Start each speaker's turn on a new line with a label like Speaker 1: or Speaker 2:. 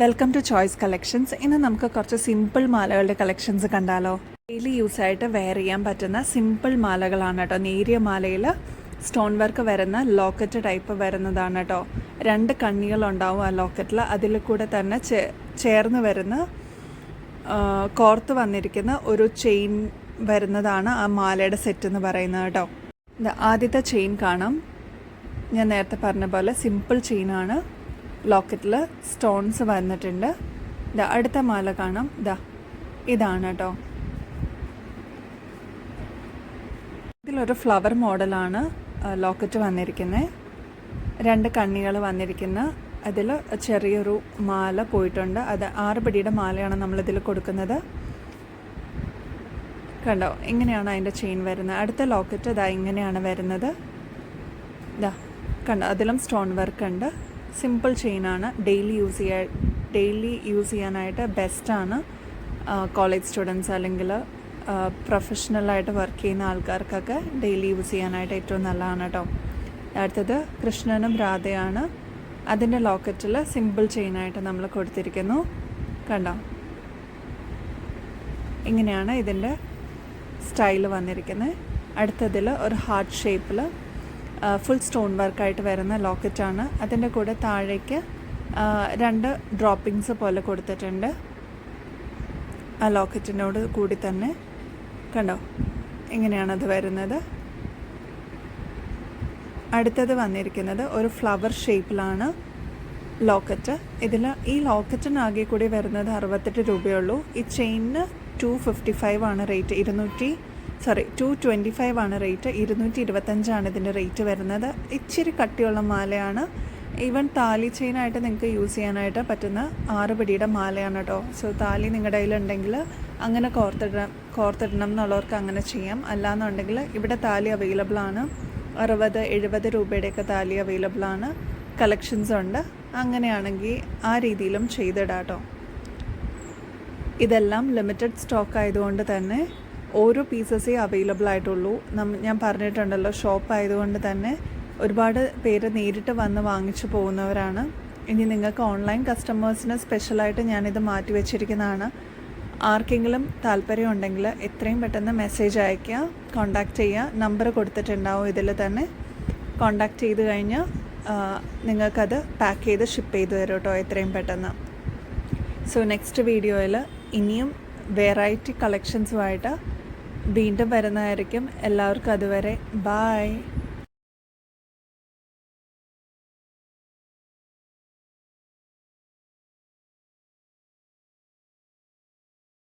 Speaker 1: Welcome to choice collections ഇന്ന് നമുക്ക് കുറച്ച് സിമ്പിൾ മാലകളുടെ കളക്ഷൻസ് കണ്ടാലോ. ഡെയിലി യൂസ് ആയിട്ട് വെയർ ചെയ്യാൻ പറ്റുന്ന സിമ്പിൾ മാലകളാണ് കേട്ടോ. നേരിയ മാലയിൽ സ്റ്റോൺ വർക്ക് വരുന്ന ലോക്കറ്റ് ടൈപ്പ് വരുന്നതാണ് കേട്ടോ. രണ്ട് കണ്ണികളുണ്ടാവും ആ ലോക്കറ്റിൽ അതിൽ കൂടെ തന്നെ ചേർന്ന് വരുന്ന കോർത്ത് വന്നിരിക്കുന്ന ഒരു ചെയിൻ വരുന്നതാണ് ആ മാലയുടെ സെറ്റ് എന്ന് പറയുന്നത് കേട്ടോ. ആദ്യത്തെ ചെയിൻ കാണാം. ഞാൻ നേരത്തെ പറഞ്ഞ പോലെ സിമ്പിൾ ചെയിനാണ് ലോക്കറ്റിൽ സ്റ്റോൺസ് വന്നിട്ടുണ്ട്. ഇതാ അടുത്ത മാല കാണാം. ഇതാ ഇതാണ് കേട്ടോ ഇതിലൊരു ഫ്ലവർ മോഡലാണ് ലോക്കറ്റ് വന്നിരിക്കുന്നത് രണ്ട് കണ്ണികൾ വന്നിരിക്കുന്ന. അതിൽ ചെറിയൊരു മാല പോയിട്ടുണ്ട്. അത് ആറ് പിടിയുടെ മാലയാണ് നമ്മളിതിൽ കൊടുക്കുന്നത്. കണ്ടോ? ഇങ്ങനെയാണ് അതിന്റെ ചെയിൻ വരുന്നത് അടുത്ത ലോക്കറ്റ് ഇതാ ഇങ്ങനെയാണ് വരുന്നത്. ഇതാ കണ്ടോ? അതിലും സ്റ്റോൺ വർക്ക് ഉണ്ട് സിമ്പിൾ ചെയിനാണ്. ഡെയിലി യൂസ് ചെയ്യാൻ ഡെയിലി യൂസ് ചെയ്യാനായിട്ട് ബെസ്റ്റാണ് കോളേജ് സ്റ്റുഡൻസ് അല്ലെങ്കിൽ പ്രൊഫഷണലായിട്ട് വർക്ക് ചെയ്യുന്ന ആൾക്കാർക്കൊക്കെ ഡെയിലി യൂസ് ചെയ്യാനായിട്ട് ഏറ്റവും നല്ലതാണ് കേട്ടോ അടുത്തത് കൃഷ്ണനും രാധയാണ്. അതിന്റെ ലോക്കറ്റിൽ സിമ്പിൾ ചെയിനായിട്ട് നമ്മൾ കൊടുത്തിരിക്കുന്നു. കണ്ടോ? ഇങ്ങനെയാണ് ഇതിന്റെ സ്റ്റൈൽ വന്നിരിക്കുന്നത്. അടുത്തതിൽ ഒരു ഹാർട്ട് ഷേപ്പിൽ ഫുൾ സ്റ്റോൺ വർക്കായിട്ട് വരുന്ന ലോക്കറ്റാണ് അതിന്റെ കൂടെ താഴേക്ക് രണ്ട് ഡ്രോപ്പിങ്സ് പോലെ കൊടുത്തിട്ടുണ്ട്. ആ ലോക്കറ്റിനോട് കൂടി തന്നെ. കണ്ടോ? ഇങ്ങനെയാണത് വരുന്നത്. അടുത്തത് വന്നിരിക്കുന്നത് ഒരു ഫ്ലവർ ഷേപ്പിലാണ് ലോക്കറ്റ് ഇതിൽ ഈ ലോക്കറ്റിനാകെ കൂടി വരുന്നത് അറുപത്തെട്ട് രൂപയുള്ളൂ ഈ ചെയിനിന് ടു ഫിഫ്റ്റി ഫൈവ് ആണ് റേറ്റ് ഇരുന്നൂറ്റി സോറി ടു ട്വന്റി ഫൈവ് ആണ് റേറ്റ് ഇരുന്നൂറ്റി ഇരുപത്തഞ്ചാണ് ഇതിന്റെ റേറ്റ് വരുന്നത്. ഇച്ചിരി കട്ടിയുള്ള മാലയാണ്. ഈവൻ താലി ചെയിനായിട്ട് നിങ്ങൾക്ക് യൂസ് ചെയ്യാനായിട്ട് പറ്റുന്ന ആറ് പിടിയുടെ മാലയാണ് കേട്ടോ സോ താലി നിങ്ങളുടെ കയ്യിലുണ്ടെങ്കിൽ അങ്ങനെ കോർത്തിടണം കോർത്തിടണം എന്നുള്ളവർക്ക് അങ്ങനെ ചെയ്യാം. അല്ലാന്നുണ്ടെങ്കിൽ ഇവിടെ താലി അവൈലബിൾ ആണ്. അറുപത് എഴുപത് രൂപയുടെയൊക്കെ താലി അവൈലബിൾ ആണ്. കളക്ഷൻസ് ഉണ്ട്. അങ്ങനെയാണെങ്കിൽ ആ രീതിയിലും ചെയ്തിടാം കേട്ടോ ഇതെല്ലാം ലിമിറ്റഡ് സ്റ്റോക്ക് ആയതുകൊണ്ട് തന്നെ ഓരോ പീസസേ അവൈലബിൾ ആയിട്ടുള്ളൂ ഞാൻ പറഞ്ഞിട്ടുണ്ടല്ലോ ഷോപ്പ് ആയതുകൊണ്ട് തന്നെ ഒരുപാട് പേര് നേരിട്ട് വന്ന് വാങ്ങിച്ചു പോകുന്നവരാണ്. ഇനി നിങ്ങൾക്ക് ഓൺലൈൻ കസ്റ്റമേഴ്സിന് സ്പെഷ്യലായിട്ട് ഞാനിത് മാറ്റി വെച്ചിരിക്കുന്നതാണ്. ആർക്കെങ്കിലും താല്പര്യം ഉണ്ടെങ്കിൽ എത്രയും പെട്ടെന്ന് മെസ്സേജ് അയയ്ക്കുക കോണ്ടാക്ട് ചെയ്യുക. നമ്പർ കൊടുത്തിട്ടുണ്ടാവും ഇതിൽ തന്നെ. കോണ്ടാക്ട് ചെയ്ത് കഴിഞ്ഞാൽ നിങ്ങൾക്കത് പാക്ക് ചെയ്ത് ഷിപ്പ് ചെയ്ത് തരും കേട്ടോ എത്രയും പെട്ടെന്ന്. സോ നെക്സ്റ്റ് വീഡിയോയിൽ ഇനിയും വെറൈറ്റി കളക്ഷൻസുമായിട്ട് വീണ്ടും വരുന്നതായിരിക്കും. എല്ലാവർക്കും അതുവരെ ബായ്